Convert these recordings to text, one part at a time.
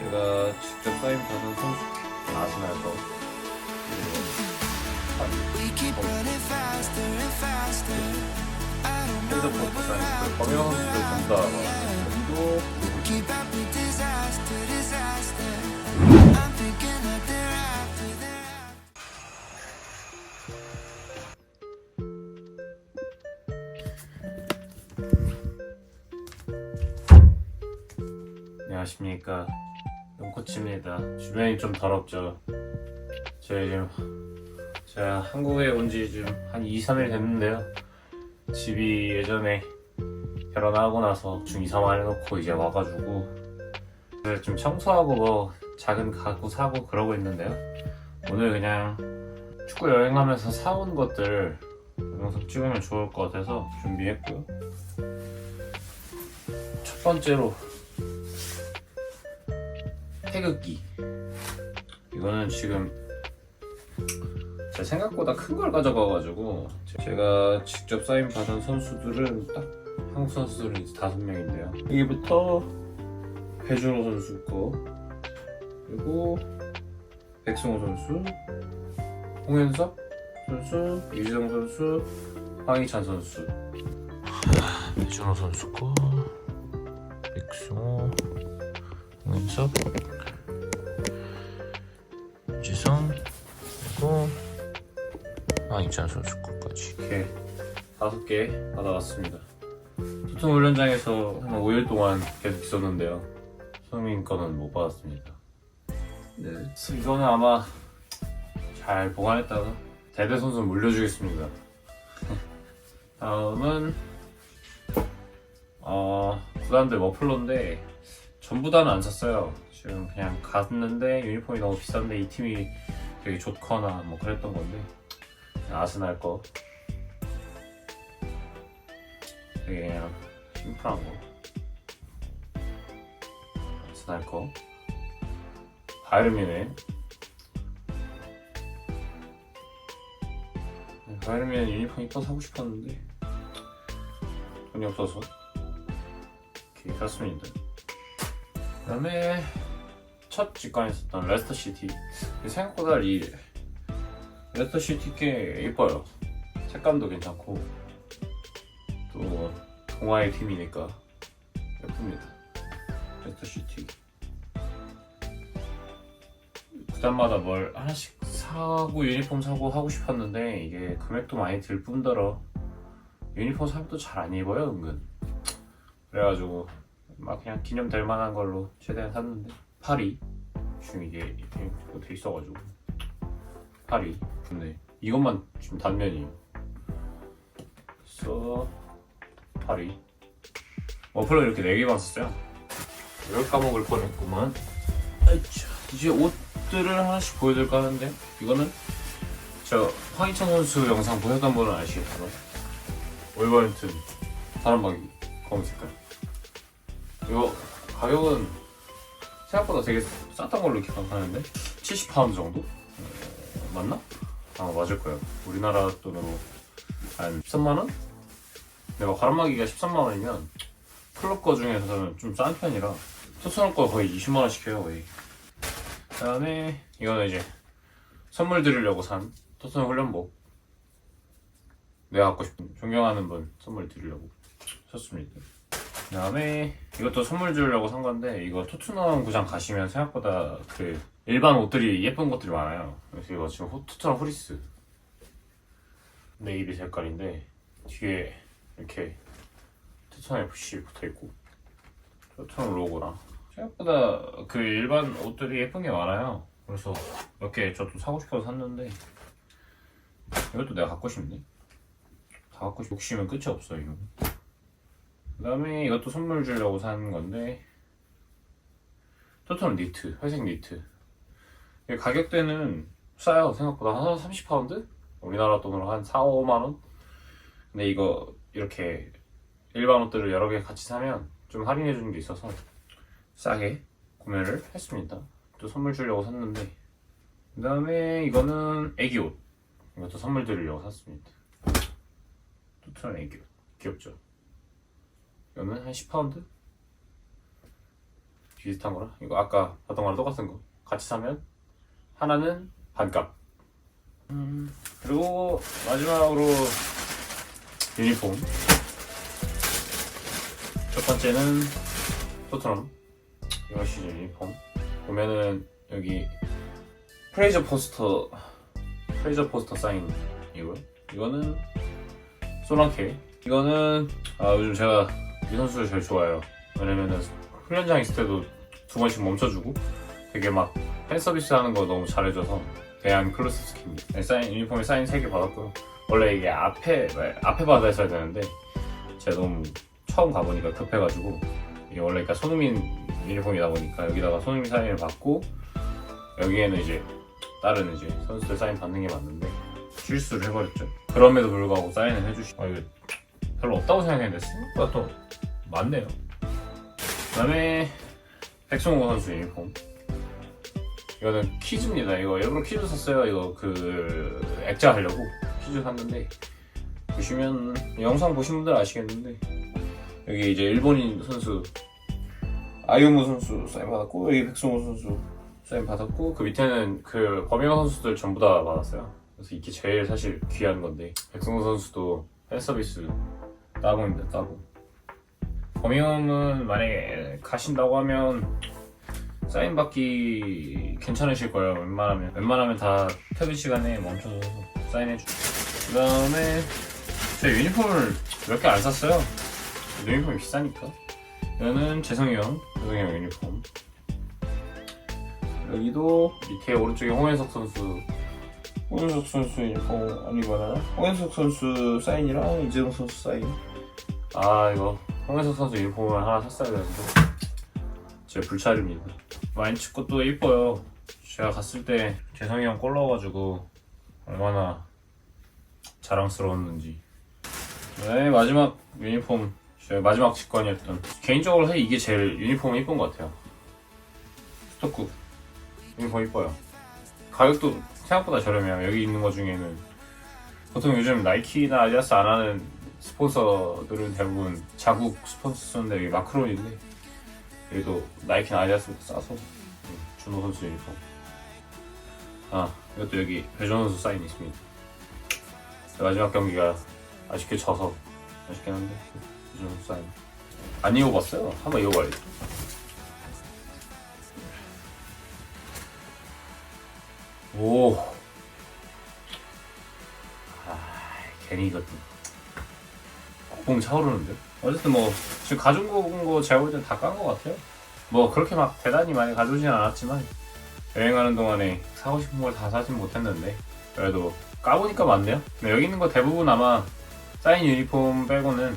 제가 직접 사인 받은 그 they're after. 안녕하십니까 용 코치입니다. 주변이 좀 더럽죠. 저희 지금 제가 한국에 온지좀한 2, 3일 됐는데요. 집이 예전에 결혼하고 나서 중 2, 3일 해놓고 이제 와가지고 좀 청소하고 뭐 작은 가구 사고 그러고 있는데요. 오늘 그냥 축구 여행하면서 사온 것들 영상 찍으면 좋을 것 같아서 준비했고요. 첫 번째로 태극기. 이거는 지금 제 생각보다 큰 걸 가져가가지고 제가 직접 사인 받은 선수들은 딱 한국 선수들은 이제 다섯 명인데요. 여기부터 배준호 선수 거 그리고 백승호 선수 홍현석 선수 유지성 선수 황희찬 선수. 배준호 선수 거 백승호 홍현석 유지성 그리고 황희찬 선수 거까지. 이렇게 다섯 개 받아왔습니다. 소통 훈련장에서 한 5일 동안 계속 있었는데요. 소민 거는 못 받았습니다. 네, 이거는 아마 잘 보관했다가 대대 선수 물려주겠습니다. 다음은 어, 구단들 머플러인데 전부 다는 안 샀어요. 지금 그냥 갔는데 유니폼이 너무 비싼데 이 팀이 되게 좋거나 뭐 그랬던 건데 아스날 거 되게 그냥 심플한 거 아스날 거 바이르민의 바이르민 유니폼 이뻐 사고 싶었는데 돈이 없어서 이렇게 샀습니다. 그다음에 첫 직관에 있었던 레스터 시티 생각보다 이 레스터 시티 꽤 예뻐요. 색감도 괜찮고 또 동아의 팀이니까 예쁩니다. 레스터 시티 구단마다 뭘 하나씩 사고 유니폼 사고 하고 싶었는데 이게 금액도 많이 들 뿐더러 유니폼 사면 또 잘 안 입어요 은근 그래가지고 막 그냥 기념 될 만한 걸로 최대한 샀는데 파리 지금 이게 이렇게 돼 있어가지고 파리 근데 이것만 지금 단면이에요. 그래서 파리 머플러 이렇게 4개만 샀어요. 이걸 까먹을 뻔했구만. 이제 옷들을 하나씩 보여드릴까 하는데 이거는 저 황희찬 선수 영상 보셨던 분은 아시겠지만 올버햄튼 사람막이 검은 색깔 이거 가격은 생각보다 되게 쌌던 걸로 기억하는데 70파운드 정도? 어, 맞나? 아 맞을 거예요 우리나라 돈으로 한 13만원? 내가 바람막이가 13만원이면 클럽 거 중에서는 좀 싼 편이라 토트넘 거 거의 20만원씩 해요 거의 그 다음에 이거는 이제 선물 드리려고 산 토트넘 훈련복 내가 갖고 싶은 존경하는 분 선물 드리려고 샀습니다 그 다음에 이것도 선물 주려고 산 건데 이거 토트넘 구장 가시면 생각보다 그 일반 옷들이 예쁜 것들이 많아요. 그래서 이거 지금 호- 토트넘 후리스. 네이비 색깔인데 뒤에 이렇게 토트넘 FC 붙어 있고 토트넘 로고랑. 생각보다 그 일반 옷들이 예쁜 게 많아요. 그래서 몇 개 저도 사고 싶어서 샀는데 이것도 내가 갖고 싶네. 다 갖고 싶 욕심은 끝이 없어 이거 그 다음에 이것도 선물 주려고 산 건데 토트넘 니트 회색 니트. 가격대는 싸요 생각보다. 하나 30파운드? 우리나라 돈으로 한 4, 5만원? 근데 이거 이렇게 일반 옷들을 여러 개 같이 사면 좀 할인해 주는 게 있어서 싸게 구매를 했습니다. 또 선물 주려고 샀는데. 그 다음에 이거는 애기 옷. 이것도 선물 드리려고 샀습니다. 토트넘 애기 옷. 귀엽죠 이거는 한 10파운드? 비슷한 거라? 이거 아까 봤던 거랑 똑같은 거. 같이 사면 하나는 반값. 음, 그리고 마지막으로 유니폼. 첫 번째는 토트넘. 이번 시즌 유니폼. 보면은 여기 프레이저 포스터 프레이저 포스터 사인이고요 이거는 소랑케. 이거는 아 요즘 제가 이 선수를 제일 좋아해요 왜냐면은 훈련장 있을 때도 두 번씩 멈춰주고 되게 막 팬서비스 하는 거 너무 잘해줘서 대한 클로스스키입니다 사인 유니폼에 사인 3개 받았고요 원래 이게 앞에 앞에 받았어야 되는데 제가 너무 처음 가보니까 급해가지고 이게 원래 그러니까 손흥민 유니폼이다 보니까 여기다가 손흥민 사인을 받고 여기에는 이제 다른 이제 선수들 사인 받는 게 맞는데 실수를 해버렸죠. 그럼에도 불구하고 사인을 해주시. 아 이거 별로 없다고 생각했는데 생각보다 또 많네요. 그다음에 백승호 선수 유니폼. 이거는 퀴즈입니다. 이거 일부러 퀴즈 샀어요. 이거 그 액자 하려고 퀴즈 샀는데 보시면 영상 보신 분들 아시겠는데 여기 이제 일본인 선수 아유무 선수 사인 받았고 여기 백승호 선수 사인 받았고 그 밑에는 그 범영 선수들 전부 다 받았어요. 그래서 이게 제일 사실 귀한 건데 백승호 선수도 팬 서비스 따봉입니다. 따봉. 범영은 만약에 가신다고 하면 사인 받기 괜찮으실 거예요. 웬만하면 웬만하면 다 퇴근 시간에 멈춰서 사인해 주. 그다음에 제 유니폼을 몇 개 안 샀어요. 유니폼이 비싸니까. 이거는 재성이 형, 재성이 형 유니폼. 여기도 밑에 오른쪽에 홍현석 선수 홍현석 선수 유니폼 아니거나 홍현석 선수 사인이랑 이재동 선수 사인 아 이거 홍현석 선수 유니폼을 하나 샀어야 되는데 제 불찰입니다. 마인츠 것도 이뻐요. 제가 갔을 때 재성이 형 골 넣어가지고 얼마나 자랑스러웠는지. 네 마지막 유니폼. 제 마지막 직관이었던. 개인적으로 사실 이게 제일 유니폼이 이쁜 것 같아요. 스토크. 유니폼 이뻐요. 가격도 생각보다 저렴해요. 여기 있는 것 중에는. 보통 요즘 나이키나 아디다스 안 하는 스폰서들은 대부분 자국 스폰서인데 여기 마크론인데 여기도 나이키나 아디다스보다 싸서 음, 준호 선수 유니폼. 아 이것도 여기 배정 선수 사인 있습니다. 마지막 경기가 아쉽게 져서 아쉽긴 한데 배정 선수 사인. 안 입어봤어요. 한번 입어봐야겠다. 오. 아, 괜히 이거 곡봉 차오르는데. 어쨌든 뭐 지금 가져온 거 제가 볼 땐 다 깐 거 같아요. 뭐 그렇게 막 대단히 많이 가져오진 않았지만 여행하는 동안에 사고 싶은 걸 다 사진 못했는데 그래도 까보니까 많네요. 근데 여기 있는 거 대부분 아마 사인 유니폼 빼고는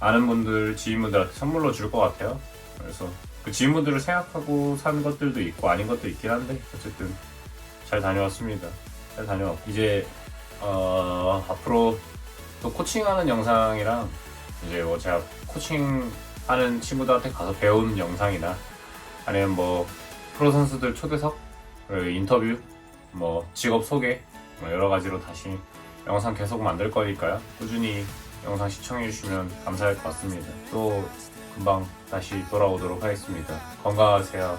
아는 분들, 지인분들한테 선물로 줄 것 같아요. 그래서 그 지인분들을 생각하고 산 것들도 있고 아닌 것도 있긴 한데 어쨌든 잘 다녀왔습니다. 잘 다녀왔고 이제 어, 앞으로 또 코칭하는 영상이랑 이제 뭐 제가 코칭하는 친구들한테 가서 배우는 영상이나 아니면 뭐 프로 선수들 초대석 인터뷰 뭐 직업 소개 뭐 여러 가지로 다시 영상 계속 만들 거니까요. 꾸준히 영상 시청해 주시면 감사할 것 같습니다. 또 금방 다시 돌아오도록 하겠습니다. 건강하세요.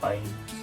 빠이.